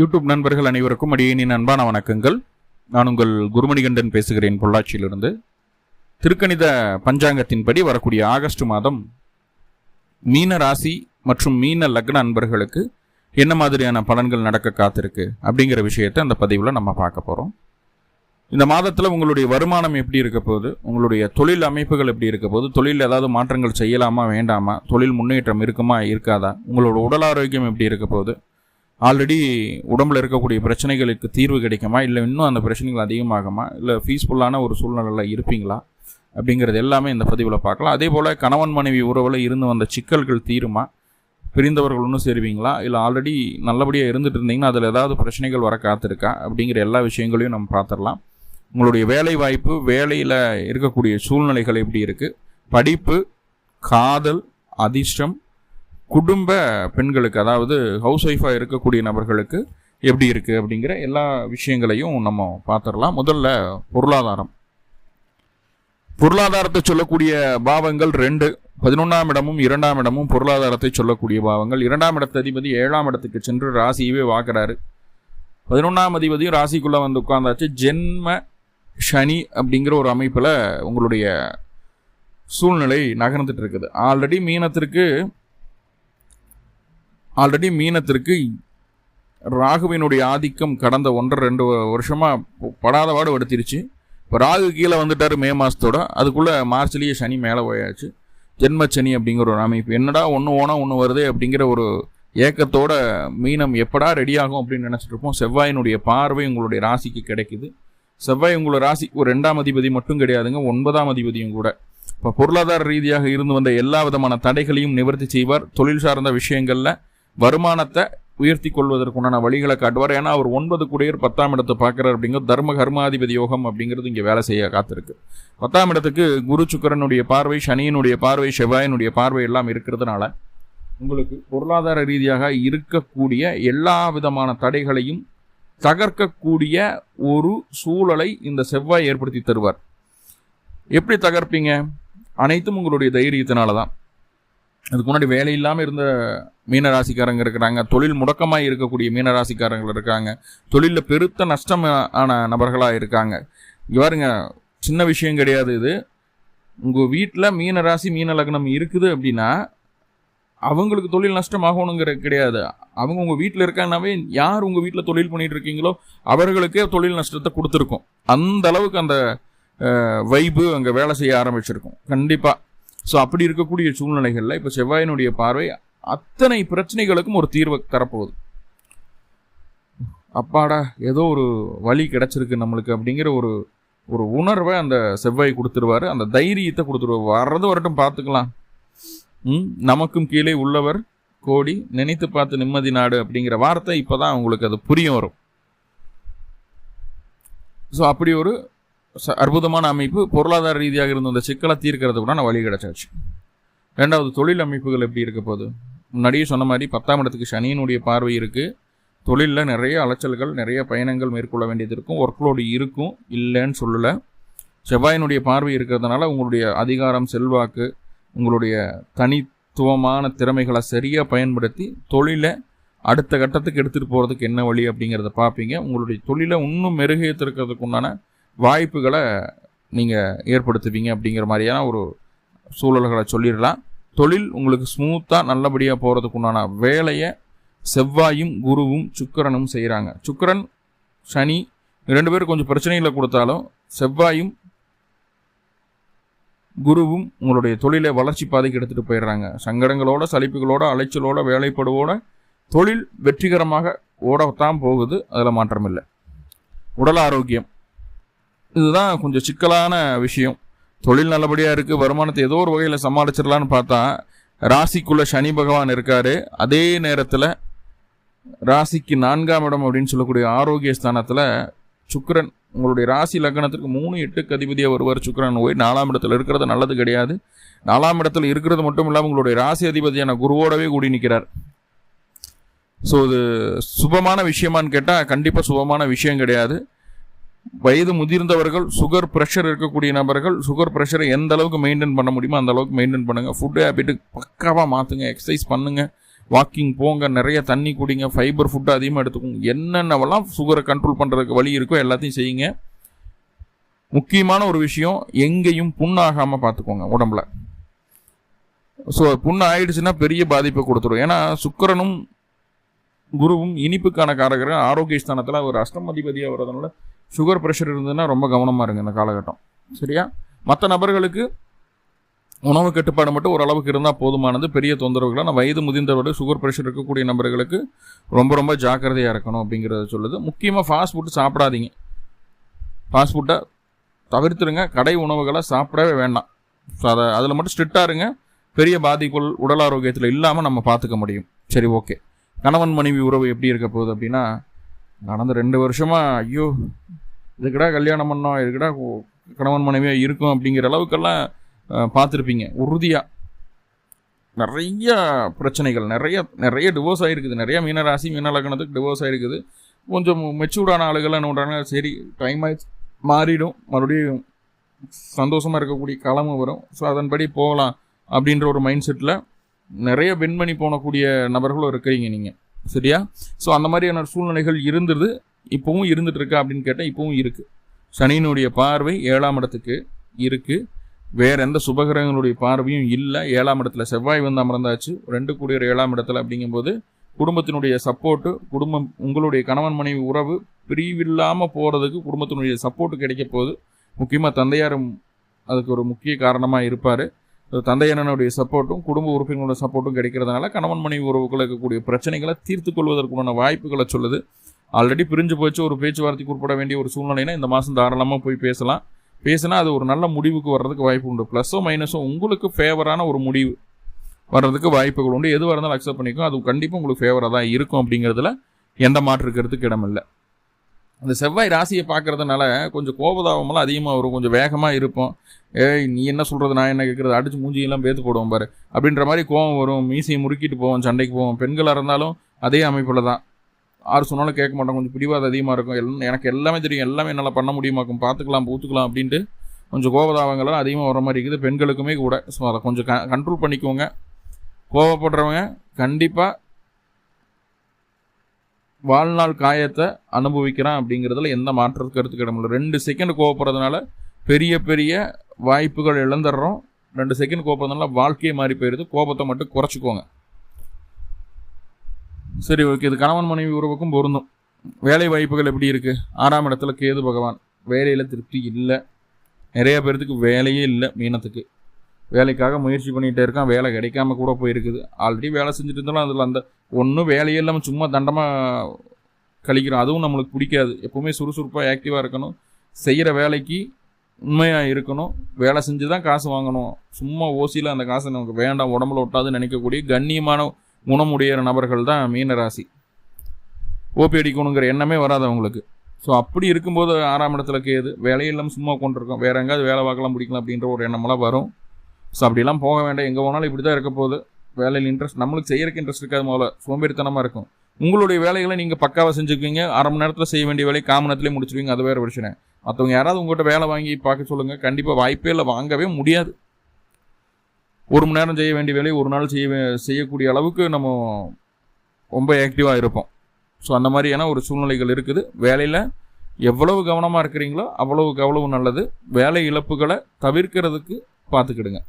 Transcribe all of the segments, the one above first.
YouTube நண்பர்கள் அனைவருக்கும் அடியேனின் அன்பான வணக்கங்கள். நான் உங்கள் குருமணிகண்டன் பேசுகிறேன் பொள்ளாச்சியிலிருந்து. திருக்கணித பஞ்சாங்கத்தின்படி வரக்கூடிய ஆகஸ்ட் மாதம் மீன ராசி மற்றும் மீன லக்ன அன்பர்களுக்கு என்ன மாதிரியான பலன்கள் நடக்க காத்திருக்கு அப்படிங்கிற விஷயத்தை அந்த பதிவில் நம்ம பார்க்க போகிறோம் இந்த மாதத்தில் உங்களுடைய வருமானம் எப்படி இருக்க போகுது? உங்களுடைய தொழில் அமைப்புகள் எப்படி இருக்க போகுது? தொழில் ஏதாவது மாற்றங்கள் செய்யலாமா வேண்டாமா? தொழில் முன்னேற்றம் இருக்குமா இருக்காதா? உங்களோட உடல் ஆரோக்கியம் எப்படி இருக்க போகுது? ஆல்ரெடி உடம்புல இருக்கக்கூடிய பிரச்சனைகளுக்கு தீர்வு கிடைக்குமா? இல்லை இன்னும் அந்த பிரச்சனைகள் அதிகமாகுமா? இல்லை ஃபீஸ்ஃபுல்லான ஒரு சூழ்நிலையில் இருப்பீங்களா? அப்படிங்கிறது எல்லாமே இந்த பதிவில் பார்க்கலாம். அதே போல் கணவன் மனைவி உறவில் இருந்து வந்த சிக்கல்கள் தீருமா? பிரிந்தவர்கள் ஒன்றும் சேருவீங்களா? இல்லை ஆல்ரெடி நல்லபடியாக இருந்துட்டு இருந்தீங்கன்னா அதில் ஏதாவது பிரச்சனைகள் வர காத்திருக்கா? அப்படிங்கிற எல்லா விஷயங்களையும் நம்ம பார்த்துடலாம். உங்களுடைய வேலை வாய்ப்பு வேலையில் இருக்கக்கூடிய சூழ்நிலைகள் எப்படி இருக்குது படிப்பு காதல் அதிர்ஷ்டம் குடும்ப பெண்களுக்கு அதாவது ஹவுஸ் ஒய்ஃபாக இருக்கக்கூடிய நபர்களுக்கு எப்படி இருக்குது அப்படிங்கிற எல்லா விஷயங்களையும் நம்ம பார்த்துடலாம். முதல்ல பொருளாதாரம். பொருளாதாரத்தை சொல்லக்கூடிய பாவங்கள் ரெண்டு. பதினொன்றாம் இடமும் இரண்டாம் இடமும் பொருளாதாரத்தை சொல்லக்கூடிய பாவங்கள். இரண்டாம் இடத்த அதிபதி ஏழாம் இடத்துக்கு சென்று ராசியவே வாக்குறாரு பதினொன்றாம் அதிபதியும் ராசிக்குள்ளே வந்து உட்காந்தாச்சு ஜென்ம சனி அப்படிங்கிற ஒரு அமைப்பில் உங்களுடைய சூழ்நிலை நகர்ந்துட்டு இருக்குது. ஆல்ரெடி மீனத்திற்கு ஆல்ரெடி மீனத்திற்கு ராகுவினுடைய ஆதிக்கம் கடந்த ஒன்றரை ரெண்டு வருஷமாக படாத பாடு எடுத்துருச்சு இப்போ ராகு கீழே வந்துட்டார் மே மாதத்தோட அதுக்குள்ளே மார்ச்லேயே சனி மேலே போயாச்சு. ஜென்மச்சனி அப்படிங்கிற ஒரு அமைப்பு. என்னடா ஒன்று ஓனம் ஒன்று வருது அப்படிங்கிற ஒரு ஏக்கத்தோட மீனம் எப்படா ரெடி ஆகும் அப்படின்னு நினச்சிட்டு இருப்போம். செவ்வாயினுடைய பார்வை உங்களுடைய ராசிக்கு கிடைக்குது. செவ்வாய் உங்களோட ராசிக்கு ஒரு ரெண்டாம் அதிபதி மட்டும் கிடையாதுங்க ஒன்பதாம் அதிபதியும் கூட. இப்போ பொருளாதார ரீதியாக இருந்து வந்த எல்லா விதமான தடைகளையும் நிவர்த்தி செய்வார். தொழில் சார்ந்த விஷயங்களில் வருமானத்தை உயர்த்தி கொள்வதற்குண்டான வழிகளை காட்டுவார். ஏன்னா அவர் ஒன்பது குடியர் பத்தாம் இடத்தை பார்க்குறார் அப்படிங்கிறது தர்ம கர்மாதிபதி யோகம் அப்படிங்கிறது இங்கே வேலை செய்ய காத்திருக்கு. பத்தாம் இடத்துக்கு குரு சுக்கரனுடைய பார்வை சனியினுடைய பார்வை செவ்வாயினுடைய பார்வை எல்லாம் இருக்கிறதுனால உங்களுக்கு பொருளாதார ரீதியாக இருக்கக்கூடிய எல்லா விதமான தடைகளையும் தகர்க்கக்கூடிய ஒரு சூழலை இந்த செவ்வாய் ஏற்படுத்தி தருவார். எப்படி தகர்ப்பீங்க? அனைத்தும் உங்களுடைய தைரியத்தினால தான். அதுக்கு முன்னாடி வேலை இல்லாமல் இருந்த மீனராசிக்காரங்க இருக்கிறாங்க. தொழில் முடக்கமாக இருக்கக்கூடிய மீனராசிக்காரங்கள் இருக்காங்க. தொழிலில் பெருத்த நஷ்டம் ஆன நபர்களாக இருக்காங்க. பாருங்க சின்ன விஷயம் கிடையாது இது. உங்கள் வீட்டில் மீனராசி மீன லக்னம் இருக்குது அப்படின்னா அவங்களுக்கு தொழில் நஷ்டம் ஆகணுங்கிற கிடையாது. அவங்க உங்கள் வீட்டில் இருக்காங்கனாவே யார் உங்கள் வீட்டில் தொழில் பண்ணிகிட்டு இருக்கீங்களோ அவர்களுக்கே தொழில் நஷ்டத்தை கொடுத்துருக்கோம். அந்த அளவுக்கு அந்த வைப்பு அங்கே வேலை செய்ய ஆரம்பிச்சிருக்கும். கண்டிப்பாக ஸோ அப்படி இருக்கக்கூடிய சூழ்நிலைகளில் இப்போ செவ்வாயினுடைய பார்வை அத்தனை பிரச்சனைகளுக்கும் ஒரு தீர்வு தரப்போகுது. அப்பாடா ஏதோ ஒரு வழி கிடைச்சிருக்கு நம்மளுக்கு அப்படிங்கிற ஒரு ஒரு உணர்வை அந்த செவ்வாய் கொடுத்துருவாரு. அந்த தைரியத்தை கொடுத்துருவார். வர்றது வரட்டும் பார்த்துக்கலாம். ம் நமக்கும் கீழே உள்ளவர் கோடி நினைத்து பார்த்து நிம்மதி நாடு அப்படிங்கிற வார்த்தை இப்போ தான் அவங்களுக்கு அது புரியும் வரும். ஸோ அப்படி ஒரு அற்புதமான அமைப்பு பொருளாதார ரீதியாக இருந்த அந்த சிக்கலை தீர்க்கிறதுக்கு கூட நான் வழி கிடச்சாச்சு. ரெண்டாவது தொழில் அமைப்புகள் எப்படி இருக்க போகுது? முன்னாடியே சொன்ன மாதிரி பத்தாம் இடத்துக்கு சனியினுடைய பார்வை இருக்குது தொழிலில் நிறைய அலைச்சல்கள் நிறைய பயணங்கள் மேற்கொள்ள வேண்டியது இருக்கும். ஒர்க்லோடு இருக்கும். இல்லைன்னு சொல்லலை. செவ்வாயினுடைய பார்வை இருக்கிறதுனால உங்களுடைய அதிகாரம் செல்வாக்கு உங்களுடைய தனித்துவமான திறமைகளை சரியாக பயன்படுத்தி தொழிலை அடுத்த கட்டத்துக்கு எடுத்துகிட்டு போகிறதுக்கு என்ன வழி அப்படிங்கிறத பார்ப்பீங்க. உங்களுடைய தொழிலை இன்னும் மெருகேற்றிருக்கிறதுக்கு உண்டான வாய்ப்புகளை நீங்கள் ஏற்படுத்துவீங்க அப்படிங்கிற மாதிரியான ஒரு சூழல்களை சொல்லிடலாம். தொழில் உங்களுக்கு ஸ்மூத்தாக நல்லபடியாக போகிறதுக்கு உண்டான வேலையை செவ்வாயும் குருவும் சுக்கரனும் செய்கிறாங்க சுக்கரன் சனி ரெண்டு பேரும் கொஞ்சம் பிரச்சனைகளை கொடுத்தாலும் செவ்வாயும் குருவும் உங்களுடைய தொழிலை வளர்ச்சி பாதைக்கு எடுத்துகிட்டு போயிடுறாங்க. சங்கடங்களோட சலிப்புகளோட அலைச்சலோட வேலைப்படுவோட தொழில் வெற்றிகரமாக ஓடத்தான் போகுது. அதில் மாற்றமில்லை. உடல் ஆரோக்கியம். இதுதான் கொஞ்சம் சிக்கலான விஷயம். தொழில் நல்லபடியாக இருக்குது வருமானத்தை ஏதோ ஒரு வகையில் சமாளிச்சிடலான்னு பார்த்தா ராசிக்குள்ளே சனி பகவான் இருக்கார். அதே நேரத்தில் ராசிக்கு நான்காம் இடம் அப்படின்னு சொல்லக்கூடிய ஆரோக்கிய ஸ்தானத்தில் சுக்கரன் உங்களுடைய ராசி லக்னத்திற்கு மூணு எட்டுக்கு அதிபதியாக வருவார் சுக்கரன். போய் நாலாம் இடத்துல இருக்கிறது நல்லது கிடையாது. நாலாம் இடத்துல இருக்கிறது மட்டும் இல்லாமல் உங்களுடைய ராசி அதிபதியான குருவோடவே கூடி நிற்கிறார் ஸோ இது சுபமான விஷயமான்னு கேட்டால் கண்டிப்பாக சுபமான விஷயம் கிடையாது. வயது முதிர்ந்தவர்கள் சுகர் ப்ரெஷர் இருக்கக்கூடிய நபர்கள் சுகர் ப்ரெஷரை எந்த அளவுக்கு மெயின்டைன் பண்ண முடியுமோ அந்த அளவுக்கு மெயின்டைன் பண்ணுங்கள் ஃபுட்டு ஹேபிட்டு பக்காவாக மாற்றுங்க எக்ஸசைஸ் பண்ணுங்கள் வாக்கிங் போங்க நிறைய தண்ணி குடிங்க ஃபைபர் ஃபுட்டு அதிகமாக எடுத்துக்கோங்க. என்னென்னவெல்லாம் சுகரை கண்ட்ரோல் பண்ணுறதுக்கு வழி இருக்கோ எல்லாத்தையும் செய்யுங்க. முக்கியமான ஒரு விஷயம் எங்கேயும் புண்ணாகாமல் பார்த்துக்கோங்க உடம்புல. ஸோ புண்ணு ஆயிடுச்சுன்னா பெரிய பாதிப்பை கொடுத்துரும். ஏன்னா சுக்கரனும் குருவும் இனிப்புக்கான காரகர் ஆரோக்கிய ஸ்தானத்தில் ஒரு அஷ்டமதிபதியாக வர்றதுனால சுகர் ப்ரெஷர் இருந்ததுன்னா ரொம்ப கவனமாக இருங்க இந்த காலகட்டம். சரியா? மற்ற நபர்களுக்கு உணவு கட்டுப்பாடு மட்டும் ஓரளவுக்கு இருந்தால் போதுமானது. பெரிய தொந்தரவுகளை நான் வயது முதிர்ந்தவர்கள் சுகர் ப்ரெஷர் இருக்கக்கூடிய நபர்களுக்கு ரொம்ப ரொம்ப ஜாக்கிரதையாக இருக்கணும் அப்படிங்கிறத சொல்லுது. முக்கியமாக ஃபாஸ்ட் ஃபுட்டு சாப்பிடாதீங்க. ஃபாஸ்ட் ஃபுட்டை தவிர்த்துருங்க. கடை உணவுகளை சாப்பிடவே வேண்டாம். ஸோ அதை அதில் மட்டும் ஸ்ட்ரிக்டாக இருங்க. பெரிய பாதிப்புகள் உடல் ஆரோக்கியத்தில் இல்லாமல் நம்ம பார்த்துக்க முடியும். சரி ஓகே கணவன் மனைவி உறவு எப்படி இருக்க போகுது அப்படின்னா நடந்த ரெண்டு வருஷமாக ஐயோ இதுக்கடா கல்யாணம் பண்ணோம் இதுக்கடா கணவன் மனைவியாக இருக்கும் அப்படிங்கிற அளவுக்கெல்லாம் பார்த்துருப்பீங்க. உறுதியாக நிறைய பிரச்சனைகள் நிறைய நிறைய டிவோர்ஸ் ஆகிருக்குது நிறைய மீனராசி மீனலக்கணத்துக்கு டிவோர்ஸ் ஆகிருக்குது கொஞ்சம் மெச்சூர்டான ஆளுகள் என்ன பண்ணுறாங்க சரி டைம் ஆயிடுச்சு மாறிடும். மறுபடியும் சந்தோஷமாக இருக்கக்கூடிய காலமும் வரும். ஸோ அதன்படி போகலாம் அப்படின்ற ஒரு மைண்ட் செட்டில் நிறைய பெண்மணி போனக்கூடிய நபர்களும் இருக்கிறீங்க நீங்கள் சரியா? ஸோ அந்த மாதிரியான சூழ்நிலைகள் இருந்தது. இப்போவும் இருந்துட்டு இருக்கா அப்படின்னு கேட்டால் இப்போவும் இருக்குது சனியினுடைய பார்வை ஏழாம் இடத்துக்கு இருக்குது வேற எந்த சுபகிரகங்களுடைய பார்வையும் இல்லை. ஏழாம் இடத்துல செவ்வாய் வந்து அமர்ந்தாச்சு ரெண்டு கூடிய ஏழாம் இடத்துல அப்படிங்கும்போது குடும்பத்தினுடைய சப்போர்ட்டு குடும்பம் உங்களுடைய கணவன் மனைவி உறவு பிரிவில்லாமல் போகிறதுக்கு குடும்பத்தினுடைய சப்போர்ட்டு கிடைக்க போகுது. முக்கியமாக தந்தையாரும் அதுக்கு ஒரு முக்கிய காரணமாக இருப்பார். தந்தையனனுடைய சப்போர்ட்டும் குடும்ப உறுப்பினர்களோட சப்போர்ட்டும் கிடைக்கிறதுனால கணவன் மனைவி உறவுகள் இருக்கக்கூடிய பிரச்சனைகளை தீர்த்து கொள்வதற்குண்டான வாய்ப்புகளை சொல்லுது. ஆல்ரெடி பிரிஞ்சு போச்சு ஒரு பேச்சுவார்த்தைக்கு உட்பட வேண்டிய ஒரு சூழ்நிலைனா இந்த மாதம் தாராளமாக போய் பேசலாம். பேசினா அது ஒரு நல்ல முடிவுக்கு வர்றதுக்கு வாய்ப்பு உண்டு. ப்ளஸ்ஸோ மைனஸோ உங்களுக்கு ஃபேவரான ஒரு முடிவு வர்றதுக்கு வாய்ப்புகள் உண்டு. எதுவாக இருந்தாலும் அக்செப்ட் பண்ணிக்கும் அது கண்டிப்பாக உங்களுக்கு ஃபேவராக தான் இருக்கும் அப்படிங்கிறதுல எந்த மாற்று இருக்கிறதுக்கு இடமில்லை. அந்த செவ்வாய் ராசியை பார்க்கறதுனால கொஞ்சம் கோபதாபமெல்லாம் அதிகமாக வரும். கொஞ்சம் வேகமாக இருப்போம். ஏய் நீ என்ன சொல்கிறது நான் என்ன கேட்குறது அடிச்சு மூஞ்சியெல்லாம் பேத்து போடுவோம் பாரு. அப்படின்ற மாதிரி கோவம் வரும். மீசையை முறுக்கிட்டு போவோம் சண்டைக்கு போவோம். பெண்களாக இருந்தாலும் அதே அமைப்பில் தான். ஆறு சொன்னாலும் கேட்க மாட்டோம். கொஞ்சம் பிடிவாத அதிகமாக இருக்கும். எல்லாம் எனக்கு எல்லாமே தெரியும். எல்லாமே என்னால் பண்ண முடியுமாக்கும். பார்த்துக்கலாம் பூத்துக்கலாம் அப்படின்ட்டு கொஞ்சம் கோபதாபங்கள்லாம் அதிகமாக வர மாதிரி இருக்குது. பெண்களுக்குமே கூட. ஸோ அதை கொஞ்சம் க கண்ட்ரோல் பண்ணிக்கோங்க. கோவப்படுறவங்க கண்டிப்பாக வாழ்நாள் காயத்தை அனுபவிக்கிறான் அப்படிங்கிறதுல எந்த மாற்றத்துக்கு கருத்து முடியல ரெண்டு செகண்ட் கோவப்படுறதுனால பெரிய பெரிய வாய்ப்புகள் இழந்துடுறோம். ரெண்டு செகண்ட் கோபத்தினால வாழ்க்கையே மாறி போயிடுது கோபத்தை மட்டும் குறைச்சிக்கோங்க. சரி ஓகே. இது கணவன் மனைவி உறவுக்கும் பொருந்தும். வேலை வாய்ப்புகள் எப்படி இருக்குது ஆறாம் இடத்துல கேது பகவான். வேலையில் திருப்தி இல்லை. நிறைய பேர்த்துக்கு வேலையே இல்லை மீனத்துக்கு. வேலைக்காக முயற்சி பண்ணிகிட்டே இருக்கான் வேலை கிடைக்காம கூட போயிருக்குது. ஆல்ரெடி வேலை செஞ்சுட்டு இருந்தாலும் அதில் அந்த ஒன்றும் வேலையே இல்லாமல் சும்மா தண்டமாக கழிக்கிறோம் அதுவும் நம்மளுக்கு பிடிக்காது. எப்போவுமே சுறுசுறுப்பாக ஆக்டிவாக இருக்கணும். செய்கிற வேலைக்கு உண்மையாக இருக்கணும். வேலை செஞ்சு தான் காசு வாங்கணும். சும்மா ஓசியில் அந்த காசை நமக்கு வேண்டாம் உடம்புல ஒட்டாதுன்னு நினைக்கக்கூடிய கண்ணியமான குணமுடைய நபர்கள் தான் மீனராசி. ஓபி அடிக்கணுங்கிற எண்ணமே வராது அவங்களுக்கு. ஸோ அப்படி இருக்கும்போது ஆறாம் இடத்துல கேது. வேலையெல்லாம் சும்மா கொண்டிருக்கோம் வேற எங்கேயாவது வேலை பார்க்கலாம் பிடிக்கலாம் அப்படின்ற ஒரு எண்ணமெல்லாம் வரும். ஸோ அப்படிலாம் போக வேண்டாம். எங்கே போனாலும் இப்படி தான் இருக்க போகுது. வேலையில் இன்ட்ரெஸ்ட் நம்மளுக்கு செய்யறதுக்கு இன்ட்ரெஸ்ட் இருக்காது முதல்ல. சோம்பேறித்தனமாக இருக்கும். உங்களுடைய வேலைகளை நீங்கள் பக்காவாக செஞ்சுக்குவீங்க. அரை மணி நேரத்தில் செய்ய வேண்டிய வேலையை காம நேரத்துலேயே அது வேறு பிரச்சனை. மற்றவங்க யாராவது உங்கள்கிட்ட வேலை வாங்கி பார்க்க சொல்லுங்கள் கண்டிப்பாக வாய்ப்பே இல்லை. வாங்கவே முடியாது. ஒரு மணி நேரம் செய்ய வேண்டிய வேலையை ஒரு நாள் செய்ய செய்யக்கூடிய அளவுக்கு நம்ம ரொம்ப ஆக்டிவாக இருப்போம். ஸோ அந்த மாதிரியான ஒரு சூழ்நிலைகள் இருக்குது. வேலையில் எவ்வளவு கவனமாக இருக்கிறீங்களோ அவ்வளவுக்கு அவ்வளவு நல்லது. வேலை இழப்புகளை தவிர்க்கிறதுக்கு பார்த்துக்கிடுங்க.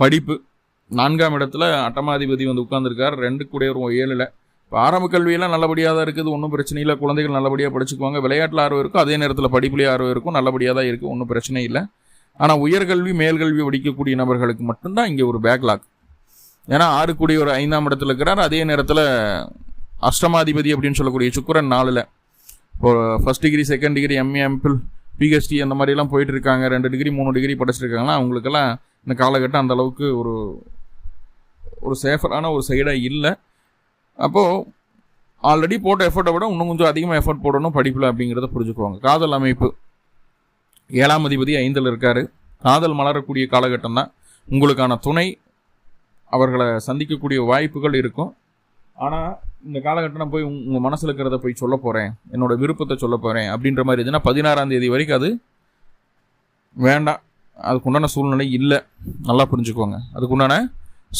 படிப்பு. நான்காம் இடத்துல அட்டமாதிபதி வந்து உட்காந்துருக்கார் ரெண்டு கூட ஒரு ஏழில். இப்போ ஆரம்ப கல்வியெல்லாம் நல்லபடியாக தான் இருக்குது. ஒன்றும் பிரச்சனை இல்லை. குழந்தைகள் நல்லபடியாக படிச்சுக்குவாங்க. விளையாட்டில் ஆர்வம் இருக்கும். அதே நேரத்தில் படிப்புலேயே ஆர்வம் இருக்கும். நல்லபடியாக தான் இருக்குது ஒன்றும் பிரச்சனை இல்லை. ஆனால் உயர்கல்வி மேல்கல்வி படிக்கக்கூடிய நபர்களுக்கு மட்டும்தான் இங்கே ஒரு பேக்லாக் ஏன்னா ஆறு கூடிய ஒரு ஐந்தாம் இடத்துல இருக்கிறார். அதே நேரத்தில் அஷ்டமாதிபதி அப்படின்னு சொல்லக்கூடிய சுக்கரன் நாளில் இப்போ first degree second degree MA MPhil PhD அந்த மாதிரிலாம் போயிட்டு இருக்காங்க. ரெண்டு டிகிரி மூணு டிகிரி படிச்சிருக்காங்கன்னா அவங்களுக்கெல்லாம் இந்த காலகட்டம் அந்த அளவுக்கு ஒரு ஒரு சேஃபரான ஒரு சைடாக இல்லை. அப்போது ஆல்ரெடி போட்ட எஃபர்ட்டை விட இன்னும் கொஞ்சம் அதிகமாக எஃபர்ட் போடணும் படிப்பில் அப்படிங்கிறத புரிஞ்சுக்குவாங்க. காதல் அமைப்பு. ஏழாம் அதிபதி ஐந்தில் இருக்கார். காதல் மலரக்கூடிய காலகட்டம் தான். உங்களுக்கான துணை அவர்களை சந்திக்கக்கூடிய வாய்ப்புகள் இருக்கும். ஆனால் இந்த காலகட்டம் போய் உங்கள் மனசில் இருக்கிறத போய் சொல்ல போகிறேன் என்னோடய விருப்பத்தை சொல்ல போகிறேன் அப்படின்ற மாதிரி இருந்துன்னா பதினாறாம் தேதி வரைக்கும் அது வேண்டாம். அதுக்குண்டான சூழ்நிலை இல்லை. நல்லா புரிஞ்சுக்கோங்க. அதுக்குண்டான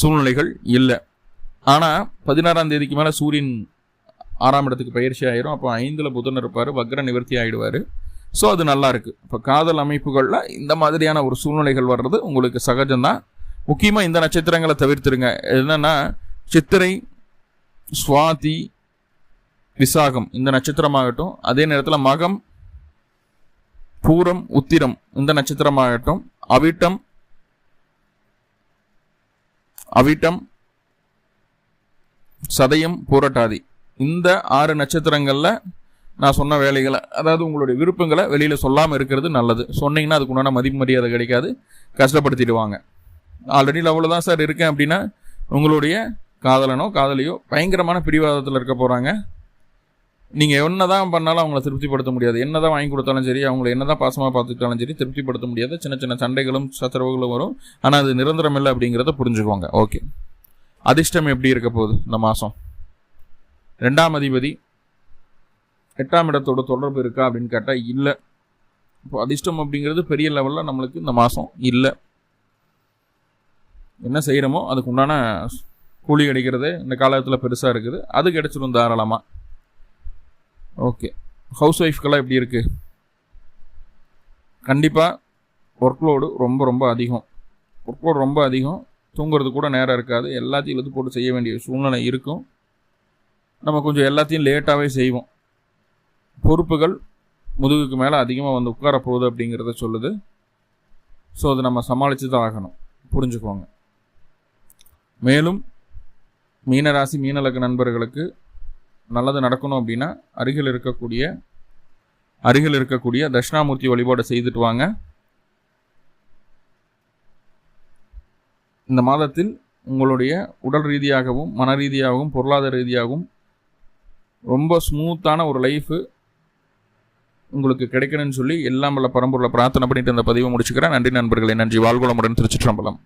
சூழ்நிலைகள் இல்லை. ஆனால் பதினாறாம் தேதிக்கு மேலே சூரியன் ஆறாம் இடத்துக்கு பயிற்சி ஆயிரும். அப்போ ஐந்தில் புதன் இருப்பார் வக்ர நிவர்த்தி ஆகிடுவார் ஸோ அது நல்லா இருக்குது இப்போ காதல் அமைப்புகளில் இந்த மாதிரியான ஒரு சூழ்நிலைகள் வர்றது உங்களுக்கு சகஜம்தான். முக்கியமாக இந்த நட்சத்திரங்களை தவிர்த்துருங்க. என்னென்னா சித்திரை சுவாதி விசாகம் இந்த நட்சத்திரமாகட்டும் அதே நேரத்தில் மகம் பூரம் உத்திரம் இந்த நட்சத்திரமாகட்டும். அவிட்டம் அவிட்டம் சதயம் பூரட்டாதி. இந்த ஆறு நட்சத்திரங்களில் நான் சொன்ன வேலைகளை அதாவது உங்களுடைய விருப்பங்களை வெளியில் சொல்லாமல் இருக்கிறது நல்லது. சொன்னீங்கன்னா அதுக்கு உண்டான மதிப்பு மரியாதை கிடைக்காது. கஷ்டப்படுத்திடுவாங்க. ஆல்ரெடி லெவலில் தான் சார் இருக்கேன் அப்படின்னா உங்களுடைய காதலனோ காதலியோ பயங்கரமான பிடிவாதத்தில் இருக்க போகிறாங்க நீங்கள் என்ன தான் பண்ணாலும் அவங்கள திருப்திப்படுத்த முடியாது. என்ன தான் வாங்கி கொடுத்தாலும் சரி அவங்கள என்ன தான் பாசமாக பார்த்துக்கிட்டாலும் சரி திருப்திப்படுத்த முடியாது. சின்ன சின்ன சண்டைகளும் சச்சரவுகளும் வரும். ஆனால் அது நிரந்தரம் இல்லை அப்படிங்கிறத புரிஞ்சுக்கோங்க ஓகே. அதிர்ஷ்டம் எப்படி இருக்க போகுது இந்த மாதம் ரெண்டாம் அதிபதி எட்டாம் இடத்தோட தொடர்பு இருக்கா அப்படின்னு கேட்டால் இல்லை. இப்போ அதிர்ஷ்டம் அப்படிங்கிறது பெரிய லெவலில் நம்மளுக்கு இந்த மாதம் இல்லை. என்ன செய்கிறோமோ அதுக்கு உண்டான கூலி கிடைக்கிறது இந்த காலத்தில் பெருசாக இருக்குது. அது கிடைச்சிடும் தாராளமாக ஓகே ஹவுஸ் ஒய்ஃப்கெல்லாம் எப்படி இருக்குது கண்டிப்பாக ஒர்க் லோடு ரொம்ப ரொம்ப அதிகம். ஒர்க் லோடு ரொம்ப அதிகம். தூங்குறது கூட நேரம் இருக்காது. எல்லாத்தையும் இழுத்து போட்டு செய்ய வேண்டிய சூழ்நிலை இருக்கும். நம்ம கொஞ்சம் எல்லாத்தையும் லேட்டாகவே செய்வோம். பொறுப்புகள் முதுகுக்கு மேலே அதிகமாக வந்து உட்கார போகுது அப்படிங்கிறத சொல்லுது. ஸோ அதை நம்ம சமாளித்து தான் ஆகணும். புரிஞ்சுக்கோங்க. மேலும் மீனராசி மீனலக நண்பர்களுக்கு நல்லது நடக்கணும் அப்படின்னா அருகில் இருக்கக்கூடிய அருகில் இருக்கக்கூடிய தட்சிணாமூர்த்தி வழிபாடு செய்துட்டு வாங்க. இந்த மாதத்தில் உங்களுடைய உடல் ரீதியாகவும் மன ரீதியாகவும் பொருளாதார ரீதியாகவும் ரொம்ப ஸ்மூத்தான ஒரு லைஃபு உங்களுக்கு கிடைக்கணும்னு சொல்லி எல்லாம் வல்ல பரம்பூரில் பிரார்த்தனை பண்ணிட்டு இந்த பதிவை முடிச்சுக்கிறேன். நன்றி நண்பர்களே நன்றி. வாழ்வளமுடன் திருச்சிற்றம்பலம்.